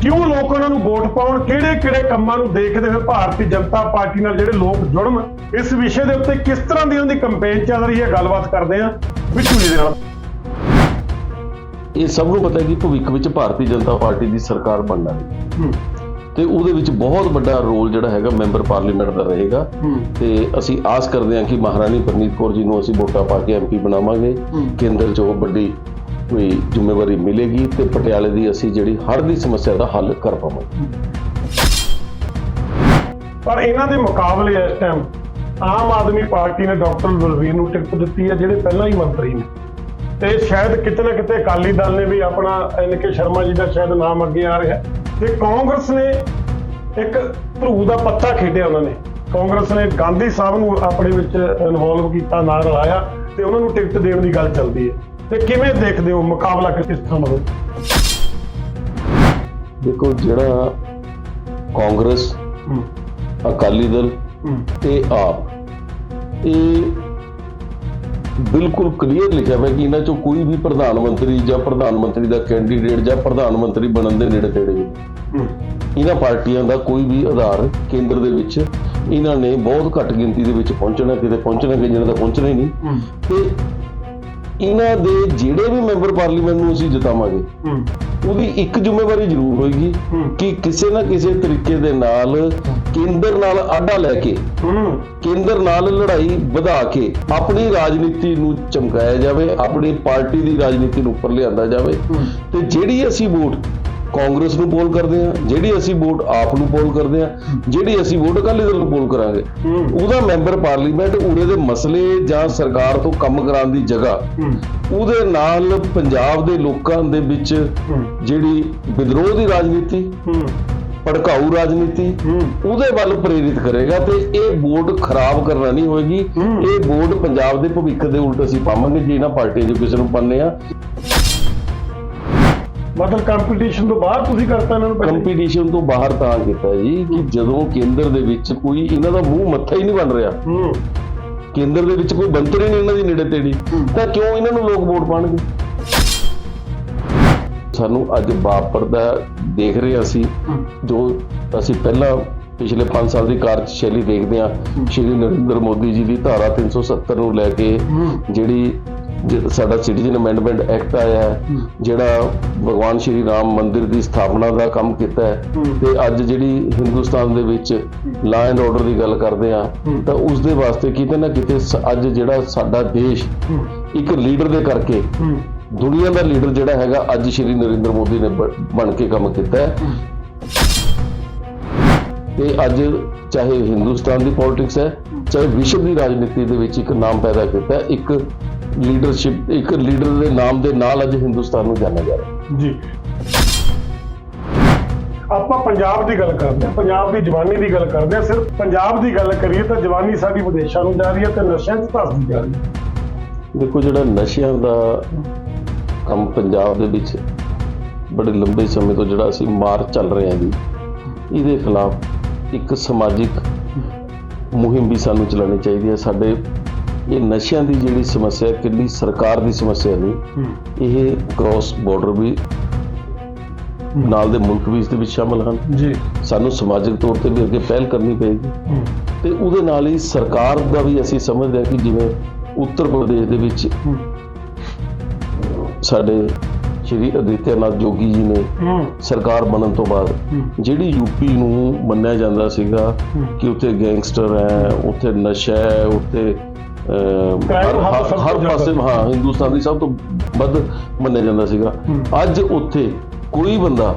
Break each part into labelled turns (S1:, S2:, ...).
S1: ਕਿਉਂ ਲੋਕ ਉਹਨਾਂ ਨੂੰ ਵੋਟ ਪਾਉਣ? ਕਿਹੜੇ ਕਿਹੜੇ ਕੰਮਾਂ ਨੂੰ ਦੇਖਦੇ ਹੋਏ ਭਾਰਤੀ ਜਨਤਾ ਪਾਰਟੀ ਨਾਲ ਜਿਹੜੇ ਲੋਕ ਜੁੜਨ? ਇਸ ਵਿਸ਼ੇ ਦੇ ਉੱਤੇ ਕਿਸ ਤਰ੍ਹਾਂ ਦੀ ਉਹਨਾਂ ਦੀ ਕੰਪੇਨ ਚੱਲ ਰਹੀ ਹੈ? ਗੱਲਬਾਤ ਕਰਦੇ ਹਾਂ ਬਿੱਟੂ ਜੀ ਦੇ ਨਾਲ।
S2: ਇਹ ਸਭ ਨੂੰ ਪਤਾ ਹੈ ਕਿ ਭਵਿੱਖ ਵਿੱਚ ਭਾਰਤੀ ਜਨਤਾ ਪਾਰਟੀ ਦੀ ਸਰਕਾਰ ਬਣਨਾ ਹੈ।
S1: ਹੂੰ।
S2: ਤੇ ਉਹਦੇ ਵਿੱਚ ਬਹੁਤ ਵੱਡਾ ਰੋਲ ਜਿਹੜਾ ਹੈਗਾ ਮੈਂਬਰ ਪਾਰਲੀਮੈਂਟ ਦਾ ਰਹੇਗਾ।
S1: ਹੂੰ।
S2: ਤੇ ਅਸੀਂ ਆਸ ਕਰਦੇ ਹਾਂ ਕਿ ਮਹਾਰਾਣੀ ਪ੍ਰਨੀਤ ਕੌਰ ਜੀ ਨੂੰ ਅਸੀਂ ਵੋਟਾਂ ਪਾ ਕੇ ਐਮਪੀ ਬਣਾਵਾਂਗੇ।
S1: ਹੂੰ।
S2: ਕੇਂਦਰ 'ਚ ਉਹ ਵੱਡੀ ਕੋਈ ਜ਼ਿੰਮੇਵਾਰੀ ਮਿਲੇਗੀ ਤੇ ਪਟਿਆਲੇ ਦੀ ਅਸੀਂ ਜਿਹੜੀ ਹੜ੍ਹ ਦੀ ਸਮੱਸਿਆ ਦਾ ਹੱਲ ਕਰ ਪਾਵਾਂਗੇ।
S1: ਪਰ ਇਹਨਾਂ ਦੇ ਮੁਕਾਬਲੇ ਇਸ ਟਾਈਮ ਆਮ ਆਦਮੀ ਪਾਰਟੀ ਨੇ ਡਾਕਟਰ ਬਲਵੀਰ ਨੂੰ ਟਿਕਟ ਦਿੱਤੀ ਹੈ, ਜਿਹੜੇ ਪਹਿਲਾਂ ਹੀ ਮੰਤਰੀ ਨੇ। ਤੇ ਸ਼ਾਇਦ ਕਿਤੇ ਨਾ ਕਿਤੇ ਅਕਾਲੀ ਦਲ ਨੇ ਵੀ ਆਪਣਾ ਐਨ ਕੇ ਸ਼ਰਮਾ ਜੀ ਦਾ ਸ਼ਾਇਦ ਨਾਮ ਅੱਗੇ ਆ ਰਿਹਾ। ਤੇ ਕਾਂਗਰਸ ਨੇ ਇੱਕ ਧਰੂ ਦਾ ਪੱਤਾ ਖੇਡਿਆ ਉਹਨਾਂ ਨੇ। ਕਾਂਗਰਸ ਨੇ ਗਾਂਧੀ ਸਾਹਿਬ ਨੂੰ ਆਪਣੇ ਵਿੱਚ ਇਨਵੋਲਵ ਕੀਤਾ ਨਾਲ ਰਲਾਇਆ ਤੇ ਉਹਨਾਂ ਨੂੰ ਟਿਕਟ ਦੇਣ ਦੀ ਗੱਲ ਚੱਲਦੀ ਹੈ। ਤੇ ਕਿਵੇਂ ਦੇਖਦੇ ਹੋ ਮੁਕਾਬਲਾ ਕਿਸ ਤਰ੍ਹਾਂ ਹੋਊ?
S2: ਦੇਖੋ ਜਿਹੜਾ ਕਾਂਗਰਸ ਅਕਾਲੀ ਦਲ ਤੇ ਆਪ ਇਹ ਬਿਲਕੁਲ ਕਲੀਅਰ ਲਿਖਿਆ ਹੋਇਆ ਕਿ ਇਹਨਾਂ ਚੋਂ ਕੋਈ ਵੀ ਪ੍ਰਧਾਨ ਮੰਤਰੀ ਜਾਂ ਪ੍ਰਧਾਨ ਮੰਤਰੀ ਦਾ ਕੈਂਡੀਡੇਟ ਜਾਂ ਪ੍ਰਧਾਨ ਮੰਤਰੀ ਬਣਨ ਦੇ ਨੇੜੇ ਤੇੜੇ ਨਹੀਂ। ਇਹਨਾਂ ਪਾਰਟੀਆਂ ਦਾ ਕੋਈ ਵੀ ਆਧਾਰ ਕੇਂਦਰ ਦੇ ਵਿੱਚ ਇਹਨਾਂ ਨੇ ਬਹੁਤ ਘੱਟ ਗਿਣਤੀ ਦੇ ਵਿੱਚ ਪਹੁੰਚਣਾ ਕਿਤੇ ਪਹੁੰਚਣਾ ਕਿ ਜਿਹਨਾਂ ਦਾ ਪਹੁੰਚਣਾ ਹੀ ਨਹੀਂ। ਤੇ ਇਹਨਾਂ ਦੇ ਜਿਹੜੇ ਵੀ ਮੈਂਬਰ ਪਾਰਲੀਮੈਂਟ ਨੂੰ ਅਸੀਂ ਜਿਤਾਵਾਂਗੇ ਉਹਦੀ ਇੱਕ ਜ਼ਿੰਮੇਵਾਰੀ ਜ਼ਰੂਰ ਹੋਏਗੀ। ਕਿ ਕਿਸੇ ਨਾ ਕਿਸੇ ਤਰੀਕੇ ਦੇ ਨਾਲ ਕੇਂਦਰ ਨਾਲ ਆਡਾ ਲੈ ਕੇ ਕੇਂਦਰ ਨਾਲ ਲੜਾਈ ਵਧਾ ਕੇ ਆਪਣੀ ਰਾਜਨੀਤੀ ਨੂੰ ਚਮਕਾਇਆ ਜਾਵੇ ਆਪਣੀ ਪਾਰਟੀ ਦੀ ਰਾਜਨੀਤੀ ਨੂੰ ਉੱਪਰ ਲਿਆਂਦਾ ਜਾਵੇ। ਤੇ ਜਿਹੜੀ ਅਸੀਂ ਵੋਟ ਕਾਂਗਰਸ ਨੂੰ ਪੋਲ ਕਰਦੇ ਹਾਂ ਜਿਹੜੀ ਅਸੀਂ ਵੋਟ ਆਪ ਨੂੰ ਪੋਲ ਕਰਦੇ ਹਾਂ ਜਿਹੜੀ ਅਸੀਂ ਵੋਟ ਅਕਾਲੀ ਦਲ ਨੂੰ ਪੋਲ ਕਰਾਂਗੇ। ਉਹਦਾ ਮੈਂਬਰ ਪਾਰਲੀਮੈਂਟ ਉਰੇ ਦੇ ਮਸਲੇ ਜਾਂ ਸਰਕਾਰ ਤੋਂ ਕੰਮ ਕਰਾਉਣ ਦੀ ਜਗ੍ਹਾ, ਉਹਦੇ ਨਾਲ ਪੰਜਾਬ ਦੇ ਲੋਕਾਂ ਦੇ ਵਿੱਚ ਜਿਹੜੀ ਵਿਦਰੋਹ ਦੀ ਰਾਜਨੀਤੀ, ਭੜਕਾਊ ਰਾਜਨੀਤੀ, ਉਹਦੇ ਵੱਲ ਪ੍ਰੇਰਿਤ ਕਰੇਗਾ ਤੇ ਇਹ ਵੋਟ ਖਰਾਬ ਕਰਨਾ ਨਹੀਂ ਹੋਏਗੀ। ਇਹ ਵੋਟ ਪੰਜਾਬ ਦੇ ਭਵਿੱਖ ਦੇ ਉਲਟ ਅਸੀਂ ਪਾਵਾਂਗੇ, ਜੇ ਇਹਨਾਂ ਪਾਰਟੀਆਂ 'ਚ ਕਿਸੇ ਨੂੰ ਪਾਉਂਦੇ ਆ।
S1: ਮਤਲਬ ਕੰਪੀਟੀਸ਼ਨ ਤੋਂ ਬਾਹਰ ਤੁਸੀਂ ਕਰਤਾ ਇਹਨਾਂ ਨੂੰ?
S2: ਕੰਪੀਟੀਸ਼ਨ ਤੋਂ ਬਾਹਰ ਤਾਂ ਕੀਤਾ ਜੀ ਕਿ ਜਦੋਂ ਕੇਂਦਰ ਦੇ ਵਿੱਚ ਕੋਈ ਇਹਨਾਂ ਦਾ ਮੂੰਹ ਮੱਥਾ ਹੀ ਨਹੀਂ ਬਣ ਰਿਹਾ।
S1: ਹੂੰ।
S2: ਕੇਂਦਰ ਦੇ ਵਿੱਚ ਕੋਈ ਬੰਤਰ ਹੀ ਨਹੀਂ ਇਹਨਾਂ ਦੀ ਨੇੜੇ ਤੇੜੀ। ਤਾਂ ਕਿਉਂ ਇਹਨਾਂ ਨੂੰ ਲੋਕ ਵੋਟ ਪਾਣਗੇ? ਸਾਨੂੰ ਅੱਜ ਵਾਪਰਦਾ ਦੇਖ ਰਹੇ ਅਸੀਂ ਜੋ ਅਸੀਂ ਪਹਿਲਾਂ ਪਿਛਲੇ 5 ਸਾਲ ਦੀ ਕਾਰਜਸ਼ੈਲੀ ਦੇਖਦੇ ਹਾਂ ਸ਼੍ਰੀ ਨਰਿੰਦਰ ਮੋਦੀ ਜੀ ਦੀ ਧਾਰਾ 370 ਨੂੰ ਲੈ ਕੇ ਜਿਹੜੀ ਸਾਡਾ ਸਿਟੀਜ਼ਨ ਅਮੈਂਡਮੈਂਟ ਐਕਟ ਆਇਆ ਹੈ। ਜਿਹੜਾ ਭਗਵਾਨ ਸ਼੍ਰੀ ਰਾਮ ਮੰਦਿਰ ਦੀ ਸਥਾਪਨਾ ਦਾ ਕੰਮ ਕੀਤਾ ਹੈ। ਤੇ ਅੱਜ ਜਿਹੜੀ ਹਿੰਦੁਸਤਾਨ ਦੇ ਵਿੱਚ ਲਾ ਐਂਡ ਆਰਡਰ ਦੀ ਗੱਲ ਕਰਦੇ ਆ। ਤਾਂ ਉਸ ਦੇ ਵਾਸਤੇ ਕਿਤੇ ਨਾ ਕਿਤੇ ਅੱਜ ਜਿਹੜਾ ਸਾਡਾ ਦੇਸ਼ ਇੱਕ ਲੀਡਰ ਦੇ ਕਰਕੇ ਦੁਨੀਆ ਦਾ ਲੀਡਰ ਜਿਹੜਾ ਹੈਗਾ ਅੱਜ ਸ਼੍ਰੀ ਨਰਿੰਦਰ ਮੋਦੀ ਨੇ ਬਣ ਕੇ ਕੰਮ ਕੀਤਾ ਹੈ ਤੇ ਅੱਜ ਚਾਹੇ ਹਿੰਦੁਸਤਾਨ ਦੀ ਪੋਲਿਟਿਕਸ ਹੈ ਚਾਹੇ ਵਿਸ਼ਵ ਦੀ ਰਾਜਨੀਤੀ ਦੇ ਵਿੱਚ ਇੱਕ ਨਾਮ ਪੈਦਾ ਕੀਤਾ ਇੱਕ ਲੀਡਰਸ਼ਿਪ ਇੱਕ ਲੀਡਰ ਦੇ ਨਾਮ ਦੇ ਨਾਲ ਅੱਜ ਹਿੰਦੁਸਤਾਨ ਨੂੰ ਜਾਣਿਆ ਜਾ ਰਿਹਾ
S1: ਜੀ। ਆਪਾਂ ਪੰਜਾਬ ਦੀ ਗੱਲ ਕਰਦੇ ਹਾਂ ਪੰਜਾਬ ਦੀ ਜਵਾਨੀ ਦੀ ਗੱਲ ਕਰਦੇ ਹਾਂ। ਸਿਰਫ ਪੰਜਾਬ ਦੀ ਗੱਲ ਕਰੀਏ ਤਾਂ ਜਵਾਨੀ ਸਾਡੀ ਵਿਦੇਸ਼ਾਂ ਨੂੰ ਜਾ ਰਹੀ ਹੈ ਤੇ ਨਸ਼ਿਆਂ 'ਚ ਧੱਸਦੀ ਜਾ ਰਹੀ ਹੈ।
S2: ਦੇਖੋ ਜਿਹੜਾ ਨਸ਼ਿਆਂ ਦਾ ਕੰਮ ਪੰਜਾਬ ਦੇ ਵਿੱਚ ਬੜੇ ਲੰਬੇ ਸਮੇਂ ਤੋਂ ਜਿਹੜਾ ਅਸੀਂ ਮਾਰ ਚੱਲ ਰਹੇ ਹਾਂ ਜੀ ਇਹਦੇ ਖਿਲਾਫ ਇੱਕ ਸਮਾਜਿਕ ਮੁਹਿੰਮ ਵੀ ਸਾਨੂੰ ਚਲਾਉਣੀ ਚਾਹੀਦੀ ਹੈ। ਸਾਡੇ ਇਹ ਨਸ਼ਿਆਂ ਦੀ ਜਿਹੜੀ ਸਮੱਸਿਆ ਕਿੰਨੀ ਸਰਕਾਰ ਦੀ ਸਮੱਸਿਆ ਨਹੀਂ ਇਹ ਕ੍ਰਾਸ ਬਾਰਡਰ ਵੀ ਨਾਲ ਦੇ ਮੁਲਕ ਵੀ ਇਸ ਦੇ ਵਿੱਚ ਸ਼ਾਮਲ ਹਨ।
S1: ਜੀ।
S2: ਸਾਨੂੰ ਸਮਾਜਿਕ ਤੌਰ ਤੇ ਵੀ ਅੱਗੇ ਪਹਿਲ ਕਰਨੀ ਪਏਗੀ। ਤੇ ਉਹਦੇ ਨਾਲ ਹੀ ਸਰਕਾਰ ਦਾ ਵੀ ਅਸੀਂ ਸਮਝਦੇ ਹਾਂ ਕਿ ਜਿਵੇਂ ਉੱਤਰ ਪ੍ਰਦੇਸ਼ ਦੇ ਵਿੱਚ ਸਾਡੇ ਸ਼੍ਰੀ ਅਦਿੱਤਿਆਨਾਥ ਜੋਗੀ ਜੀ ਨੇ ਸਰਕਾਰ ਬਣਨ ਤੋਂ ਬਾਅਦ ਜਿਹੜੀ ਯੂਪੀ ਨੂੰ ਮੰਨਿਆ ਜਾਂਦਾ ਸੀਗਾ ਕਿ ਉੱਥੇ ਗੈਂਗਸਟਰ ਹੈ ਉੱਥੇ ਨਸ਼ਾ ਹੈ ਉੱਥੇ ਹਰ-। ਪਾਸੇ ਹਾਂ ਹਿੰਦੁਸਤਾਨ ਦੀ ਸਭ ਤੋਂ ਵੱਧ ਮੰਨਿਆ ਜਾਂਦਾ ਸੀਗਾ। ਅੱਜ ਉੱਥੇ ਕੋਈ ਬੰਦਾ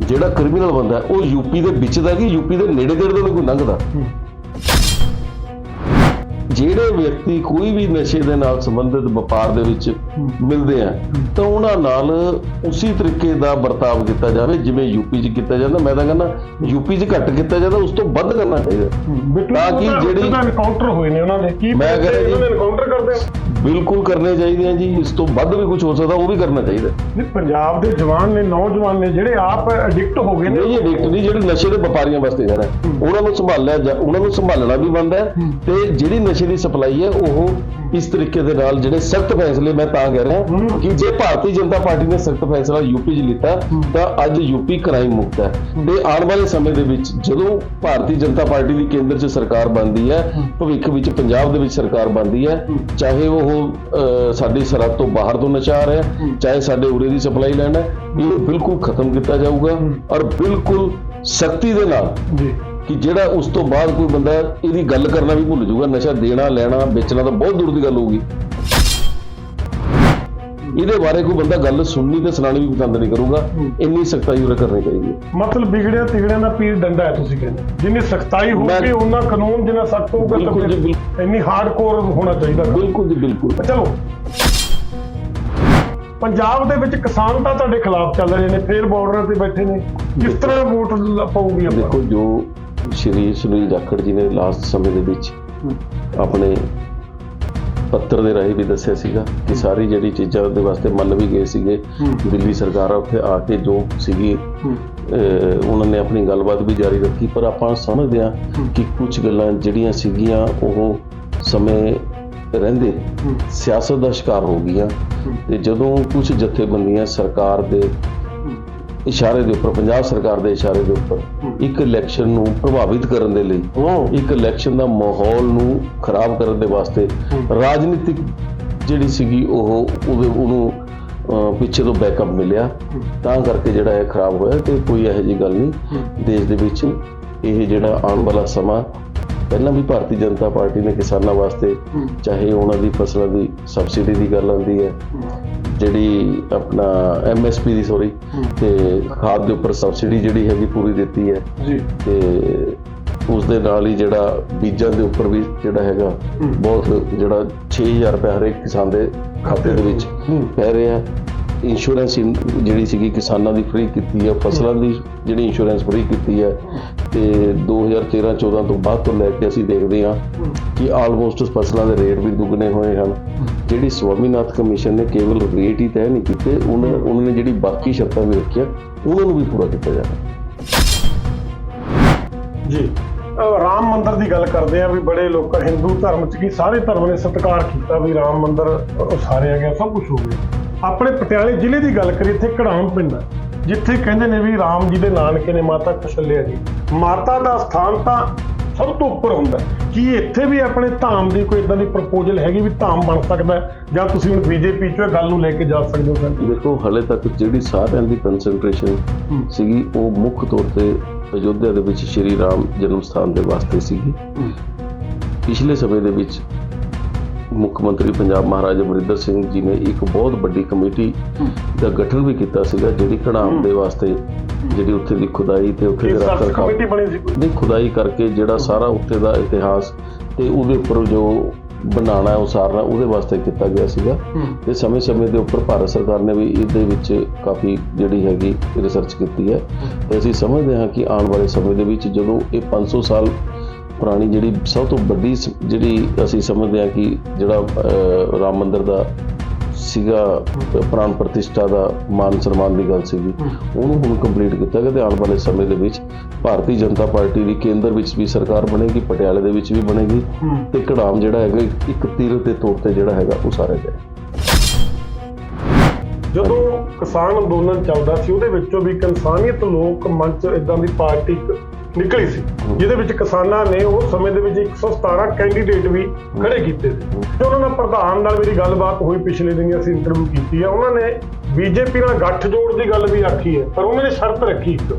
S2: ਜਿਹੜਾ ਕ੍ਰਿਮੀਨਲ ਬੰਦਾ ਉਹ ਯੂਪੀ ਦੇ ਵਿੱਚ ਦਾ ਕਿ ਯੂਪੀ ਦੇ ਨੇੜੇ ਤੇੜੇ ਤੋਂ ਨਹੀਂ ਕੋਈ ਲੰਘਦਾ। ਜਿਹੜੇ ਵਿਅਕਤੀ ਕੋਈ ਵੀ ਨਸ਼ੇ ਦੇ ਨਾਲ ਸੰਬੰਧਿਤ ਵਪਾਰ ਦੇ ਵਿੱਚ ਮਿਲਦੇ ਆ ਤਾਂ ਉਹਨਾਂ ਨਾਲ ਉਸੇ ਤਰੀਕੇ ਦਾ ਵਰਤਾਵ ਕੀਤਾ ਜਾਵੇ ਜਿਵੇਂ ਯੂਪੀ 'ਚ ਕੀਤਾ ਜਾਂਦਾ। ਮੈਂ ਤਾਂ ਕਹਿੰਦਾ ਯੂਪੀ 'ਚ ਘੱਟ ਕੀਤਾ ਜਾਂਦਾ ਉਸ ਤੋਂ ਵੱਧ ਕਰਨਾ ਚਾਹੀਦਾ। ਤਾਂ ਕਿ ਜਿਹੜੀ-
S1: ਐਨਕਾਊਂਟਰ ਹੋਏ ਨੇ ਉਹਨਾਂ ਦੇ। ਕੀ
S2: ਮੈਂ ਕਹਿੰਦਾ ਜੀ-
S1: ਇਹਨਾਂ ਨੇ ਐਨਕਾਊਂਟਰ ਕਰਦੇ ਆ?
S2: ਬਿਲਕੁਲ ਕਰਨੇ ਚਾਹੀਦੇ ਆ ਜੀ ਇਸ ਤੋਂ ਵੱਧ ਵੀ ਕੁਝ ਹੋ ਸਕਦਾ ਉਹ ਵੀ ਕਰਨਾ ਚਾਹੀਦਾ।
S1: ਨਹੀਂ ਪੰਜਾਬ ਦੇ ਜਵਾਨ ਨੇ ਨੌਜਵਾਨ ਨੇ ਜਿਹੜੇ ਆਪ ਐਡਿਕਟ ਹੋ ਗਏ ਨੇ।
S2: ਨਹੀਂ ਇਹ ਡਿਕਟ ਨਹੀਂ ਜਿਹੜੇ ਨਸ਼ੇ ਦੇ ਵਪਾਰੀਆਂ ਵਾਸਤੇ ਰਿਹਾ। ਉਹਨਾਂ ਨੂੰ ਸੰਭਾਲਿਆ ਜਾ- ਉਹਨਾਂ ਨੂੰ ਸੰਭਾਲਣਾ ਵੀ ਬਣਦਾ ਹੈ। ਤੇ ਜਿਹੜੀ ਨਸ਼ੇ ਦੀ ਸਪਲਾਈ ਹੈ ਉਹ ਇਸ ਤਰੀਕੇ ਦੇ ਨਾਲ ਜਿਹੜੇ ਸਖਤ ਫੈਸਲੇ ਮੈਂ ਤਾਂ ਕਹਿ ਰਿਹਾ। ਕਿ ਜੇ ਭਾਰਤੀ ਜਨਤਾ ਪਾਰਟੀ ਨੇ ਸਖਤ ਫੈਸਲਾ ਯੂਪੀ 'ਚ ਲਿੱਤਾ ਤਾਂ ਅੱਜ ਯੂਪੀ ਕ੍ਰਾਈਮ ਮੁਕਤ ਹੈ। ਤੇ ਆਉਣ ਵਾਲੇ ਸਮੇਂ ਦੇ ਵਿੱਚ ਜਦੋਂ ਭਾਰਤੀ ਜਨਤਾ ਪਾਰਟੀ ਦੀ ਕੇਂਦਰ 'ਚ ਸਰਕਾਰ ਬਣਦੀ ਹੈ ਭਵਿੱਖ ਵਿੱਚ ਪੰਜਾਬ ਦੇ ਵਿੱਚ ਸਰਕਾਰ ਬਣਦੀ ਹੈ ਚਾਹੇ ਉਹ ਸਾਡੀ ਸਰਹੱਦ ਤੋਂ ਬਾਹਰ ਤੋਂ ਆ ਰਿਹਾ ਚਾਹੇ ਸਾਡੇ ਉਰੇ ਦੀ ਸਪਲਾਈ ਲੈਣ ਇਹ ਬਿਲਕੁਲ ਖਤਮ ਕੀਤਾ ਜਾਊਗਾ ਔਰ ਬਿਲਕੁਲ ਸਖਤੀ ਦੇ ਨਾਲ
S1: ਜੀ।
S2: ਕਿ ਜਿਹੜਾ ਉਸ ਤੋਂ ਬਾਅਦ ਕੋਈ ਬੰਦਾ ਇਹਦੀ ਗੱਲ ਕਰਨਾ ਵੀ ਭੁੱਲ ਜਾਊਗਾ ਨਸ਼ਾ ਦੇਣਾ ਲੈਣਾ ਵੇਚਣਾ ਤਾਂ ਬਹੁਤ ਦੂਰ ਦੀ ਗੱਲ ਹੋਊਗੀ। ਇਹਦੇ ਬਾਰੇ ਕੋਈ ਬੰਦਾ ਗੱਲ ਸੁਣਨੀ ਤੇ ਸੁਣਾਣੀ ਵੀ ਪਸੰਦ ਨਹੀਂ ਕਰੂਗਾ। ਇੰਨੀ ਸਖਤਾਈ ਉਰੇ ਕਰਨੀ ਚਾਹੀਦੀ ਹੈ
S1: ਮਤਲਬ ਵਿਗੜਿਆ ਤਿਗੜਿਆਂ ਦਾ ਪੀਰ ਡੰਡਾ ਹੈ ਤੁਸੀਂ ਕਹਿੰਦੇ ਜਿੰਨੀ ਸਖਤਾਈ ਹੋਊਗੀ ਉਹਨਾਂ ਕਾਨੂੰਨ ਜਿੰਨਾ ਸਖਤ ਹੋਊਗਾ ਤਾਂ
S2: ਬਿਲਕੁਲ ਜੀ,
S1: ਫਿਰ ਇੰਨੀ ਹਾਰਡਕੋਰ ਹੋਣਾ ਚਾਹੀਦਾ।
S2: ਬਿਲਕੁਲ ਜੀ ਬਿਲਕੁਲ।
S1: ਚਲੋ। ਪੰਜਾਬ ਦੇ ਵਿੱਚ ਕਿਸਾਨ ਤਾਂ ਤੁਹਾਡੇ ਖਿਲਾਫ ਚੱਲ ਰਹੇ ਨੇ ਫੇਰ ਬਾਰਡਰਾਂ ਤੇ ਬੈਠੇ ਨੇ। ਕਿਸ ਤਰ੍ਹਾਂ ਵੋਟ ਆਪਾਂ?
S2: ਦੇਖੋ ਜੋ ਸ਼੍ਰੀ ਸੁਨੀਲ ਜਾਖੜ ਜੀ ਨੇ ਲਾਸਟ ਸਮੇਂ ਦੇ ਵਿੱਚ ਆਪਣੇ ਪੱਤਰ ਦੇ ਰਾਹੀਂ ਵੀ ਦੱਸਿਆ ਸੀਗਾ ਕਿ ਸਾਰੀ ਜਿਹੜੀ ਚੀਜ਼ਾਂ ਦੇ ਵਾਸਤੇ ਮੰਨ ਵੀ ਗਏ ਸੀਗੇ। ਦਿੱਲੀ ਸਰਕਾਰ ਉੱਥੇ ਆ ਕੇ ਜੋ ਸੀਗੀ ਉਹਨਾਂ ਨੇ ਆਪਣੀ ਗੱਲਬਾਤ ਵੀ ਜਾਰੀ ਰੱਖੀ ਪਰ ਆਪਾਂ ਸਮਝਦੇ ਹਾਂ ਕਿ ਕੁਝ ਗੱਲਾਂ ਜਿਹੜੀਆਂ ਸੀਗੀਆਂ ਉਹ ਸਮੇਂ ਰਹਿੰਦੇ ਸਿਆਸਤ ਦਾ ਸ਼ਿਕਾਰ ਹੋ ਗਈਆਂ। ਤੇ ਜਦੋਂ ਕੁਝ ਜਥੇਬੰਦੀਆਂ ਸਰਕਾਰ ਦੇ ਇਸ਼ਾਰੇ ਦੇ ਉੱਪਰ ਪੰਜਾਬ ਸਰਕਾਰ ਦੇ ਇਸ਼ਾਰੇ ਦੇ ਉੱਪਰ ਇੱਕ ਇਲੈਕਸ਼ਨ ਨੂੰ ਪ੍ਰਭਾਵਿਤ ਕਰਨ ਦੇ ਲਈ ਇੱਕ ਇਲੈਕਸ਼ਨ ਦਾ ਮਾਹੌਲ ਨੂੰ ਖਰਾਬ ਕਰਨ ਦੇ ਵਾਸਤੇ ਰਾਜਨੀਤਿਕ ਜਿਹੜੀ ਸੀਗੀ ਉਹ ਉਹਦੇ ਉਹਨੂੰ ਪਿੱਛੇ ਤੋਂ ਬੈਕਅਪ ਮਿਲਿਆ। ਤਾਂ ਕਰਕੇ ਜਿਹੜਾ ਇਹ ਖਰਾਬ ਹੋਇਆ ਤੇ ਕੋਈ ਇਹੋ ਜਿਹੀ ਗੱਲ ਨਹੀਂ। ਦੇਸ਼ ਦੇ ਵਿੱਚ ਇਹ ਜਿਹੜਾ ਆਉਣ ਵਾਲਾ ਸਮਾਂ ਪਹਿਲਾਂ ਵੀ ਭਾਰਤੀ ਜਨਤਾ ਪਾਰਟੀ ਨੇ ਕਿਸਾਨਾਂ ਵਾਸਤੇ ਚਾਹੇ ਉਹਨਾਂ ਦੀ ਫਸਲਾਂ ਦੀ ਸਬਸਿਡੀ ਦੀ ਗੱਲ ਆਉਂਦੀ ਹੈ ਜਿਹੜੀ ਆਪਣਾ ਐਮਐਸਪੀ ਦੀ ਸੋਰੀ ਤੇ ਖਾਦ ਦੇ ਉੱਪਰ ਸਬਸਿਡੀ ਜਿਹੜੀ ਹੈਗੀ ਪੂਰੀ ਦਿੱਤੀ ਹੈ।
S1: ਜੀ।
S2: ਤੇ ਉਸ ਦੇ ਨਾਲ ਹੀ ਜਿਹੜਾ ਬੀਜਾਂ ਦੇ ਉੱਪਰ ਵੀ ਜਿਹੜਾ ਹੈਗਾ ਬਹੁਤ ਜਿਹੜਾ 6000 ਰੁਪਏ ਹਰੇਕ ਕਿਸਾਨ ਦੇ ਖਾਤੇ ਦੇ ਵਿੱਚ ਪੈ ਰਿਹਾ। ਇੰਸ਼ੋਰੈਂਸ ਜਿਹੜੀ ਸੀਗੀ ਕਿਸਾਨਾਂ ਦੀ ਫ੍ਰੀ ਕੀਤੀ ਹੈ ਫਸਲਾਂ ਦੀ ਜਿਹੜੀ ਇੰਸ਼ੋਰੈਂਸ ਫ੍ਰੀ ਕੀਤੀ ਹੈ ਤੇ 2013 14 ਤੋਂ ਬਾਅਦ ਤੋਂ ਲੈ ਕੇ ਅਸੀਂ ਦੇਖਦੇ ਹਾਂ ਕਿ ਆਲਮੋਸਟ ਫਸਲਾਂ ਦੇ ਰੇਟ ਵੀ ਦੁੱਗਣੇ ਹੋਏ ਹਨ। ਜਿਹੜੀ ਸਵਾਮੀਨਾਥ ਕਮਿਸ਼ਨ ਨੇ ਕੇਵਲ ਰੇਟ ਹੀ ਤੈਅ ਨਹੀਂ ਕੀਤੇ, ਉਹਨਾਂ ਉਹਨਾਂ ਨੇ ਜਿਹੜੀ ਬਾਕੀ ਸ਼ਰਤਾਂ ਵੀ ਰੱਖੀਆਂ, ਉਹਨਾਂ ਨੂੰ ਵੀ ਪੂਰਾ ਕੀਤਾ ਜਾਣਾ
S1: ਜੀ ਰਾਮ ਮੰਦਰ ਦੀ ਗੱਲ ਕਰਦੇ ਆ ਵੀ ਬੜੇ ਲੋਕ ਹਿੰਦੂ ਧਰਮ ਚ ਕੀ ਸਾਰੇ ਧਰਮ ਨੇ ਸਤਿਕਾਰ ਕੀਤਾ ਵੀ ਰਾਮ ਮੰਦਿਰ ਉਸਾਰਿਆ ਗਿਆ ਸਭ ਕੁਝ ਹੋ ਗਿਆ। ਆਪਣੇ ਪਟਿਆਲੇ ਜ਼ਿਲ੍ਹੇ ਦੀ ਗੱਲ ਕਰੀਏ ਇੱਥੇ ਕੜਾਮ ਪਿੰਡ ਹੈ ਜਿੱਥੇ ਕਹਿੰਦੇ ਨੇ ਵੀ ਰਾਮ ਜੀ ਦੇ ਨਾਨਕੇ ਨੇ ਮਾਤਾ ਕਸ਼ਲਿਆ ਜੀ। ਮਾਤਾ ਦਾ ਸਥਾਨ ਤਾਂ ਸਭ ਤੋਂ ਉੱਪਰ ਹੁੰਦਾ। ਕੀ ਇੱਥੇ ਵੀ ਆਪਣੇ ਧਾਮ ਦੀ ਕੋਈ ਇਦਾਂ ਦੀ ਪ੍ਰਪੋਜ਼ਲ ਹੈਗੀ ਵੀ ਧਾਮ ਬਣ ਸਕਦਾ? ਜਾਂ ਤੁਸੀਂ ਹੁਣ ਬੀਜੇਪੀ ਚੋਂ ਗੱਲ ਨੂੰ ਲੈ ਕੇ ਜਾ ਸਕਦੇ ਹੋ ਸਰ?
S2: ਦੇਖੋ ਹਲੇ ਤੱਕ ਜਿਹੜੀ ਸਾਰਿਆਂ ਦੀ ਕਨਸੈਂਟਰੇਸ਼ਨ ਸੀਗੀ ਉਹ ਮੁੱਖ ਤੌਰ ਤੇ ਅਯੋਧਿਆ ਦੇ ਵਿੱਚ ਸ਼੍ਰੀ ਰਾਮ ਜਨਮ ਸਥਾਨ ਦੇ ਵਾਸਤੇ ਸੀਗੀ। ਪਿਛਲੇ ਸਮੇਂ ਦੇ ਵਿੱਚ ਮੁੱਖ ਮੰਤਰੀ ਪੰਜਾਬ ਮਹਾਰਾਜਾ ਅਮਰਿੰਦਰ ਸਿੰਘ ਜੀ ਨੇ ਇੱਕ ਬਹੁਤ ਵੱਡੀ ਕਮੇਟੀ ਦਾ ਗਠਨ ਵੀ ਕੀਤਾ ਸੀਗਾ ਜਿਹੜੀ ਘੜਾਮ ਦੇ ਵਾਸਤੇ ਜਿਹੜੀ ਉੱਥੇ ਦੀ ਖੁਦਾਈ ਤੇ ਉੱਥੇ ਦੇ ਰੱਖ ਰਖਾਵ
S1: ਕਮੇਟੀ ਬਣੀ ਸੀ?
S2: ਦੀ ਖੁਦਾਈ ਕਰਕੇ ਜਿਹੜਾ ਸਾਰਾ ਉੱਥੇ ਦਾ ਇਤਿਹਾਸ ਤੇ ਉਹਦੇ ਉੱਪਰ ਜੋ ਬਣਾਉਣਾ ਹੈ ਉਸਾਰਨਾ ਉਹਦੇ ਵਾਸਤੇ ਕੀਤਾ ਗਿਆ ਸੀਗਾ। ਤੇ ਸਮੇਂ-ਸਮੇਂ ਦੇ ਉੱਪਰ ਭਾਰਤ ਸਰਕਾਰ ਨੇ ਵੀ ਇਹਦੇ ਵਿੱਚ ਕਾਫੀ ਜਿਹੜੀ ਹੈਗੀ ਰਿਸਰਚ ਕੀਤੀ ਹੈ। ਤੇ ਅਸੀਂ ਸਮਝਦੇ ਹਾਂ ਕਿ ਆਉਣ ਵਾਲੇ ਸਮੇਂ ਦੇ ਵਿੱਚ ਜਦੋਂ ਇਹ 500 ਸਾਲ ਪੁਰਾਣੀ ਜਿਹੜੀ ਸਭ ਤੋਂ ਵੱਡੀ ਜਿਹੜੀ ਅਸੀਂ ਸਮਝਦੇ ਹਾਂ ਕਿ ਜਿਹੜਾ ਰਾਮ ਮੰਦਿਰ ਦਾ ਸੀਗਾ ਪ੍ਰਾਣ ਪ੍ਰਤਿਸ਼ਠਾ ਦਾ ਮਾਨ ਸਨਮਾਨ ਦੀ ਗੱਲ ਸੀਗੀ ਉਹਨੂੰ ਹੁਣ ਕੰਪਲੀਟ ਕੀਤਾ ਗਿਆ ਤੇ ਆਉਣ ਵਾਲੇ ਸਮੇਂ ਦੇ ਵਿੱਚ ਭਾਰਤੀ ਜਨਤਾ ਪਾਰਟੀ ਦੀ ਕੇਂਦਰ ਵਿੱਚ ਵੀ ਸਰਕਾਰ ਬਣੇਗੀ ਪਟਿਆਲੇ ਦੇ ਵਿੱਚ ਵੀ ਬਣੇਗੀ ਤੇ ਕੜਾਮ ਜਿਹੜਾ ਹੈਗਾ ਇੱਕ- ਤੀਰ ਦੇ ਤੌਰ ਤੇ ਜਿਹੜਾ ਹੈਗਾ ਉਹ ਸਾਰੇ ਜਾਏ
S1: ਜਦੋਂ ਕਿਸਾਨ ਅੰਦੋਲਨ ਚੱਲਦਾ ਸੀ ਉਹਦੇ ਵਿੱਚੋਂ ਵੀ ਇੱਕ ਇਨਸਾਨੀਅਤ ਲੋਕ ਮੰਚ ਇਦਾਂ ਦੀ ਪਾਰਟੀ ਨਿਕਲੀ ਸੀ। ਜਿਹਦੇ ਵਿੱਚ ਕਿਸਾਨਾਂ ਨੇ ਉਹ ਸਮੇਂ ਦੇ ਵਿੱਚ 117 ਕੈਂਡੀਡੇਟ ਵੀ ਖੜੇ ਕੀਤੇ ਸੀ। ਤੇ ਉਹਨਾਂ ਨਾਲ ਪ੍ਰਧਾਨ ਨਾਲ ਮੇਰੀ ਗੱਲਬਾਤ ਹੋਈ ਪਿਛਲੇ ਦਿਨੀ ਅਸੀਂ ਇੰਟਰਵਿਊ ਕੀਤੀ ਹੈ ਉਹਨਾਂ ਨੇ ਬੀਜੇਪੀ ਨਾਲ ਗੱਠ ਜੋੜ ਦੀ ਗੱਲ ਵੀ ਆਖੀ ਹੈ ਪਰ ਉਹਨਾਂ ਨੇ ਸ਼ਰਤ ਰੱਖੀ ਇੱਕ।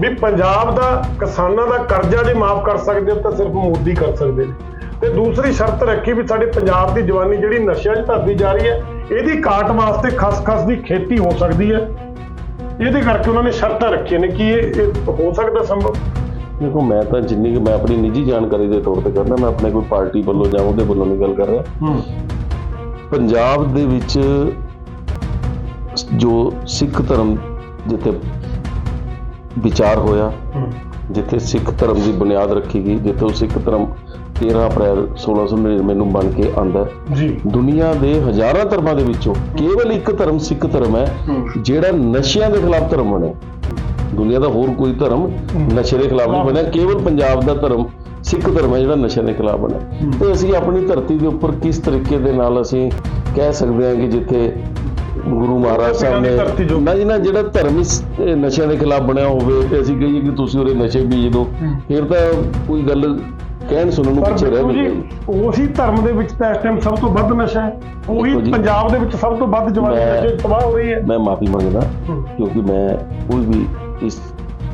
S1: ਵੀ ਪੰਜਾਬ ਦਾ ਕਿਸਾਨਾਂ ਦਾ ਕਰਜ਼ਾ ਜੇ ਮਾਫ ਕਰ ਸਕਦੇ ਹੋ ਤਾਂ ਸਿਰਫ ਮੋਦੀ ਕਰ ਸਕਦੇ ਨੇ। ਤੇ ਦੂਸਰੀ ਸ਼ਰਤ ਰੱਖੀ ਵੀ ਸਾਡੇ ਪੰਜਾਬ ਦੀ ਜਵਾਨੀ ਜਿਹੜੀ ਨਸ਼ਿਆਂ 'ਚ ਧਰਦੀ ਜਾ ਰਹੀ ਹੈ ਇਹਦੀ ਕਾਟ ਵਾਸਤੇ ਖਸਖਸ ਦੀ ਖੇਤੀ ਹੋ ਸਕਦੀ ਹੈ। ਇਹਦੇ ਕਰਕੇ ਉਹਨਾਂ ਨੇ ਸ਼ਰਤਾਂ ਰੱਖੀਆਂ ਨੇ ਕਿ ਇਹ ਇਹ ਹੋ ਸਕਦਾ ਸੰਭਵ।
S2: ਦੇਖੋ ਮੈਂ ਤਾਂ ਜਿੰਨੀ ਕੁ ਮੈਂ ਆਪਣੀ ਨਿੱਜੀ ਜਾਣਕਾਰੀ ਦੇ ਤੌਰ ਤੇ ਕਰਦਾ ਮੈਂ ਆਪਣੇ ਕੋਈ ਪਾਰਟੀ ਵੱਲੋਂ ਜਾਂ ਉਹਦੇ ਵੱਲੋਂ ਨਹੀਂ ਗੱਲ ਕਰ ਰਿਹਾ। ਪੰਜਾਬ ਦੇ ਵਿੱਚ ਜੋ ਸਿੱਖ ਧਰਮ ਜਿੱਥੇ ਵਿਚਾਰ ਹੋਇਆ ਜਿੱਥੇ ਸਿੱਖ ਧਰਮ ਦੀ ਬੁਨਿਆਦ ਰੱਖੀ ਗਈ ਜਿੱਥੇ ਉਹ ਸਿੱਖ ਧਰਮ 13 ਅਪ੍ਰੈਲ 1699 ਨੂੰ ਬਣ ਕੇ ਆਂਦਾ
S1: ਜੀ।
S2: ਦੁਨੀਆ ਦੇ ਹਜ਼ਾਰਾਂ ਧਰਮਾਂ ਦੇ ਵਿੱਚੋਂ ਕੇਵਲ ਇੱਕ ਧਰਮ ਸਿੱਖ ਧਰਮ ਹੈ ਜਿਹੜਾ ਨਸ਼ਿਆਂ ਦੇ ਖਿਲਾਫ ਧਰਮ ਬਣਿਆ। ਦੁਨੀਆ ਦਾ ਹੋਰ ਕੋਈ ਧਰਮ ਨਸ਼ੇ ਦੇ ਖਿਲਾਫ ਨਹੀਂ ਬਣਿਆ। ਕੇਵਲ ਪੰਜਾਬ ਦਾ ਧਰਮ ਸਿੱਖ ਧਰਮ ਹੈ ਜਿਹੜਾ ਨਸ਼ਿਆਂ ਦੇ ਖਿਲਾਫ ਬਣਿਆ। ਤੇ ਅਸੀਂ ਆਪਣੀ ਧਰਤੀ ਦੇ ਉੱਪਰ ਕਿਸ ਤਰੀਕੇ ਦੇ ਨਾਲ ਅਸੀਂ ਕਹਿ ਸਕਦੇ ਹਾਂ ਕਿ ਜਿੱਥੇ ਗੁਰੂ ਮਹਾਰਾਜ ਸਾਹਿਬ ਨੇ ਨਾ ਜੀ ਨਾ ਜਿਹੜਾ ਧਰਮ ਨਸ਼ਿਆਂ ਦੇ ਖਿਲਾਫ ਬਣਿਆ ਹੋਵੇ ਤੇ ਅਸੀਂ ਕਹੀਏ ਕਿ ਤੁਸੀਂ ਉਹਦੇ ਨਸ਼ੇ ਬੀਜ ਦਿਓ। ਫਿਰ ਤਾਂ ਕੋਈ ਗੱਲ ਕਹਿਣ ਸੁਣਨ ਨੂੰ ਪਿੱਛੇ ਰਹਿ ਗਈ
S1: ਉਸੇ ਧਰਮ ਦੇ ਵਿੱਚ ਤਾਂ ਇਸ ਟਾਈਮ ਸਭ ਤੋਂ ਵੱਧ ਨਸ਼ਾ ਹੈ। ਉਹੀ ਪੰਜਾਬ ਦੇ ਵਿੱਚ ਸਭ ਤੋਂ ਵੱਧ ਜਵਾਨੀ ਨਸ਼ੇ ਤਬਾਹ ਹੋ ਰਹੀ ਹੈ।
S2: ਮੈਂ ਮਾਫੀ ਮੰਗਦਾ। ਕਿਉਂਕਿ ਮੈਂ ਕੋਈ ਵੀ ਇਸ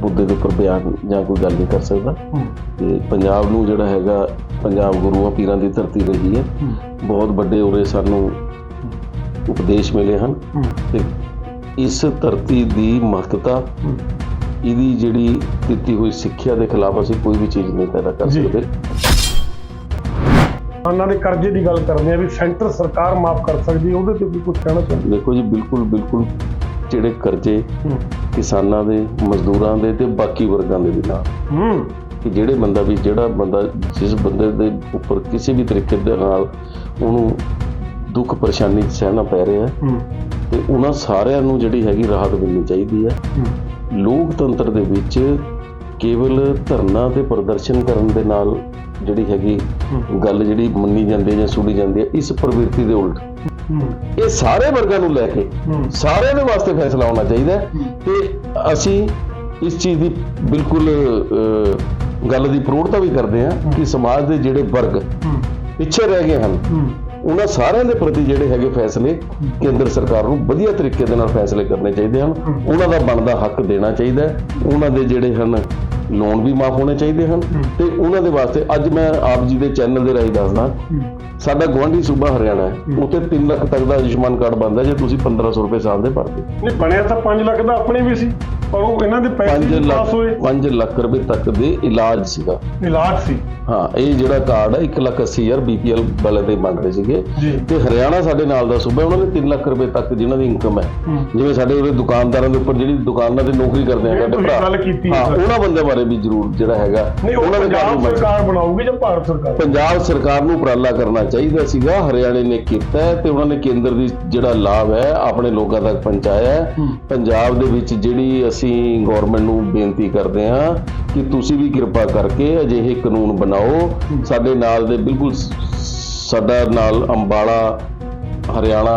S2: ਮੁੱਦੇ ਦੇ ਉੱਪਰ ਬਿਆਨ ਜਾਂ ਕੋਈ ਗੱਲ ਨਹੀਂ ਕਰ ਸਕਦਾ। ਤੇ ਪੰਜਾਬ ਨੂੰ ਜਿਹੜਾ ਹੈਗਾ ਪੰਜਾਬ ਗੁਰੂਆਂ ਪੀਰਾਂ ਦੀ ਧਰਤੀ ਰਹੀ ਹੈ ਬਹੁਤ ਵੱਡੇ ਉਰੇ ਸਾਨੂੰ ਉਪਦੇਸ਼ ਮਿਲੇ ਹਨ। ਤੇ ਇਸ ਧਰਤੀ ਦੀ ਮਹੱਤਤਾ ਇਹਦੀ ਜਿਹੜੀ ਦਿੱਤੀ ਹੋਈ ਸਿੱਖਿਆ ਦੇ ਖਿਲਾਫ ਅਸੀਂ ਕੋਈ ਵੀ ਚੀਜ਼ ਨਹੀਂ ਪੈਦਾ ਕਰ। ਸਕਦੇ।
S1: ਉਹਨਾਂ ਦੇ ਕਰਜ਼ੇ ਦੀ ਗੱਲ ਕਰਦੇ ਆ ਵੀ ਸੈਂਟਰ ਸਰਕਾਰ ਮਾਫ ਕਰ ਸਕਦੀ ਹੈ ਉਹਦੇ ਤੇ ਵੀ ਕੁਝ ਕਹਿਣਾ ਚਾਹੁੰਦੇ
S2: ਦੇਖੋ ਜੀ ਬਿਲਕੁਲ ਬਿਲਕੁਲ ਜਿਹੜੇ ਕਰਜ਼ੇ ਕਿਸਾਨਾਂ ਦੇ ਮਜ਼ਦੂਰਾਂ ਦੇ ਤੇ ਬਾਕੀ ਵਰਗਾਂ ਦੇ ਵੀ ਨਾਲ।
S1: ਹੂੰ।
S2: ਕਿ ਜਿਹੜੇ ਬੰਦਾ ਵੀ ਜਿਹੜਾ ਬੰਦਾ ਜਿਸ ਬੰਦੇ ਦੇ ਉੱਪਰ ਕਿਸੇ ਵੀ ਤਰੀਕੇ ਦੇ ਨਾਲ ਉਹਨੂੰ ਦੁੱਖ ਪਰੇਸ਼ਾਨੀ ਸਹਿਣਾ ਪੈ ਰਿਹਾ ਤੇ ਉਹਨਾਂ ਸਾਰਿਆਂ ਨੂੰ ਜਿਹੜੀ ਹੈਗੀ ਰਾਹਤ ਮਿਲਣੀ ਚਾਹੀਦੀ ਹੈ।
S1: ਹੂੰ।
S2: ਲੋਕਤੰਤਰ ਦੇ ਵਿੱਚ ਕੇਵਲ ਧਰਨਾ ਤੇ ਪ੍ਰਦਰਸ਼ਨ ਕਰਨ ਦੇ ਨਾਲ ਜਿਹੜੀ ਹੈਗੀ ਗੱਲ ਜਿਹੜੀ ਮੰਨੀ ਜਾਂਦੀ ਹੈ ਜਾਂ ਸੁਣੀ ਜਾਂਦੀ ਹੈ ਇਸ ਪ੍ਰਵਿਰਤੀ ਦੇ ਉਲਟ। ਇਹ ਸਾਰੇ ਵਰਗਾਂ ਨੂੰ ਲੈ ਕੇ ਸਾਰਿਆਂ ਦੇ ਵਾਸਤੇ ਫੈਸਲਾ ਹੋਣਾ ਚਾਹੀਦਾ ਤੇ ਅਸੀਂ ਇਸ ਚੀਜ਼ ਦੀ ਬਿਲਕੁਲ ਗੱਲ ਦੀ ਪ੍ਰੋੜਤਾ ਵੀ ਕਰਦੇ ਹਾਂ ਕਿ ਸਮਾਜ ਦੇ ਜਿਹੜੇ ਵਰਗ ਪਿੱਛੇ ਰਹਿ ਗਏ ਹਨ ਉਹਨਾਂ ਸਾਰਿਆਂ ਦੇ ਪ੍ਰਤੀ ਜਿਹੜੇ ਹੈਗੇ ਫੈਸਲੇ ਕੇਂਦਰ ਸਰਕਾਰ ਨੂੰ ਵਧੀਆ ਤਰੀਕੇ ਦੇ ਨਾਲ ਫੈਸਲੇ ਕਰਨੇ ਚਾਹੀਦੇ ਹਨ। ਉਹਨਾਂ ਦਾ ਬਣਦਾ ਹੱਕ ਦੇਣਾ ਚਾਹੀਦਾ ਹੈ। ਉਹਨਾਂ ਦੇ ਜਿਹੜੇ ਹਨ ਲੋਨ ਵੀ ਮਾਫ ਹੋਣੇ ਚਾਹੀਦੇ ਹਨ। ਤੇ ਉਹਨਾਂ ਦੇ ਵਾਸਤੇ ਅੱਜ ਮੈਂ ਆਪ ਜੀ ਦੇ ਚੈਨਲ ਦੇ ਰਾਹੀਂ ਦੱਸਦਾ। ਸਾਡਾ ਗਵਾਂਢੀ ਸੂਬਾ ਹਰਿਆਣਾ ਹੈ। ਉੱਥੇ 3 ਲੱਖ ਤੱਕ ਦਾ ਆਯੁਸ਼ਮਾਨ ਕਾਰਡ ਬਣਦਾ ਜੇ ਤੁਸੀਂ 1500 ਰੁਪਏ ਸਾਲ ਦੇ ਭਰਦੇ
S1: ਨਹੀਂ ਬਣਿਆ ਤਾਂ 5 ਲੱਖ ਦਾ ਆਪਣੇ ਵੀ ਸੀ। ਪਰ ਉਹ ਇਹਨਾਂ ਦੇ ਪੈਸੇ
S2: 5
S1: ਨਹੀਂ
S2: ਲੱਖ
S1: ਪਾਸ ਹੋਏ।
S2: 5 ਲੱਖ ਰੁਪਏ ਤੱਕ ਦੇ ਇਲਾਜ ਸੀਗਾ।
S1: ਇਲਾਜ ਸੀ।
S2: ਹਾਂ ਇਹ ਜਿਹੜਾ ਕਾਰਡ ਹੈ 1 ਲੱਖ 80 ਹਜ਼ਾਰ ਬੀਪੀਐਲ ਵਾਲੇ ਦੇ ਰਹੇ ਸੀਗੇ।
S1: ਜੀ।
S2: ਤੇ ਹਰਿਆਣਾ ਸਾਡੇ ਨਾਲ ਦਾ ਸੂਬਾ ਹੈ, ਉਹਨਾਂ ਦੇ 3 ਲੱਖ ਰੁਪਏ ਤੱਕ ਜਿਨ੍ਹਾਂ ਦੀ ਇਨਕਮ ਹੈ। ਜਿਵੇਂ ਸਾਡੇ ਉਹਦੇ ਦੁਕਾਨਦਾਰਾਂ ਦੇ ਉੱਪਰ ਜਿਹੜੀ ਦੁਕਾਨਾਂ ਤੇ ਨੌਕਰੀ ਕਰਦੇ ਆ
S1: ਇਹ
S2: ਸਾਡੇ
S1: ਤੁਸੀਂ
S2: ਭਰਾ।
S1: ਗੱਲ ਕੀਤੀ
S2: ਹਾਂ
S1: ਸਰ।
S2: ਉਹਨਾਂ ਬੰਦੇ ਬਾਰੇ ਵੀ ਜ਼ਰੂਰ ਜਿਹੜਾ ਹੈਗਾ
S1: ਨਹੀਂ ਉਹ
S2: ਉਹਨਾਂ ਦੇ
S1: ਪੰਜਾਬ
S2: ਬਾਰੇ। ਵੀ
S1: ਸਰਕਾਰ ਬਣਾਊਗੀ ਜਾਂ ਭਾਰਤ ਸਰਕਾਰ?
S2: ਪੰਜਾਬ ਸਰਕਾਰ ਨੂੰ ਉਪਰਾਲਾ ਕਰਨਾ ਚਾਹੀਦਾ ਸੀਗਾ ਹਰਿਆਣੇ ਨੇ ਕੀਤਾ ਹੈ ਤੇ ਉਹਨਾਂ ਨੇ ਕੇਂਦਰ ਦੀ ਜਿਹੜਾ ਲਾਭ ਹੈ ਆਪਣੇ ਲੋਕਾਂ ਤੱਕ ਪਹੁੰਚਾਇਆ ਹੂੰ। ਪੰਜਾਬ ਦੇ ਵਿੱਚ ਜਿਹੜੀ ਅਸੀਂ ਗਵਰਨਮੈਂਟ ਨੂੰ ਬੇਨਤੀ ਕਰਦੇ ਹਾਂ ਕਿ ਤੁਸੀਂ ਵੀ ਕਿਰਪਾ ਕਰਕੇ ਅਜਿਹੇ ਕਾਨੂੰਨ ਬਣਾਓ। ਸਾਡੇ ਨਾਲ ਦੇ ਬਿਲਕੁਲ ਸਾਡਾ ਨਾਲ ਅੰਬਾਲਾ ਹਰਿਆਣਾ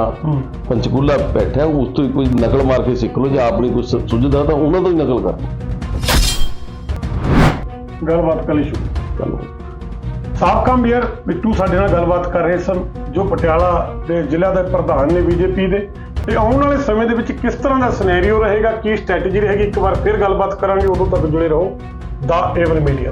S2: ਪੰਚਕੂਲਾ ਬੈਠਾ ਉਸ ਤੋਂ ਹੀ ਕੋਈ ਨਕਲ ਮਾਰ ਕੇ ਸਿੱਖ ਲਓ ਜੇ ਆਪਣੀ ਕੁਝ ਸੁਝਦਾ ਤਾਂ ਉਹਨਾਂ ਤੋਂ ਹੀ ਨਕਲ ਕਰ।
S1: ਗੱਲਬਾਤ ਕਰ ਲਈ ਸ਼ੁਰੂ। ਸਾਬਕਾ ਮੇਅਰ ਬਿੱਟੂ ਸਾਡੇ ਨਾਲ ਗੱਲਬਾਤ ਕਰ ਰਹੇ ਸਨ ਜੋ ਪਟਿਆਲਾ ਦੇ ਜ਼ਿਲ੍ਹਾ ਦੇ ਪ੍ਰਧਾਨ ਨੇ ਬੀਜੇਪੀ ਦੇ। ਤੇ ਆਉਣ ਵਾਲੇ ਸਮੇਂ ਦੇ ਵਿੱਚ ਕਿਸ ਤਰ੍ਹਾਂ ਦਾ ਸਿਨੈਰੀਓ ਰਹੇਗਾ, ਕੀ ਸਟ੍ਰੈਟਜੀ ਰਹੇਗੀ, ਇੱਕ ਵਾਰ ਫਿਰ ਗੱਲਬਾਤ ਕਰਾਂਗੇ, ਉਦੋਂ ਤੱਕ ਜੁੜੇ ਰਹੋ ਦਾ ਏਵਨ ਮੀਡੀਆ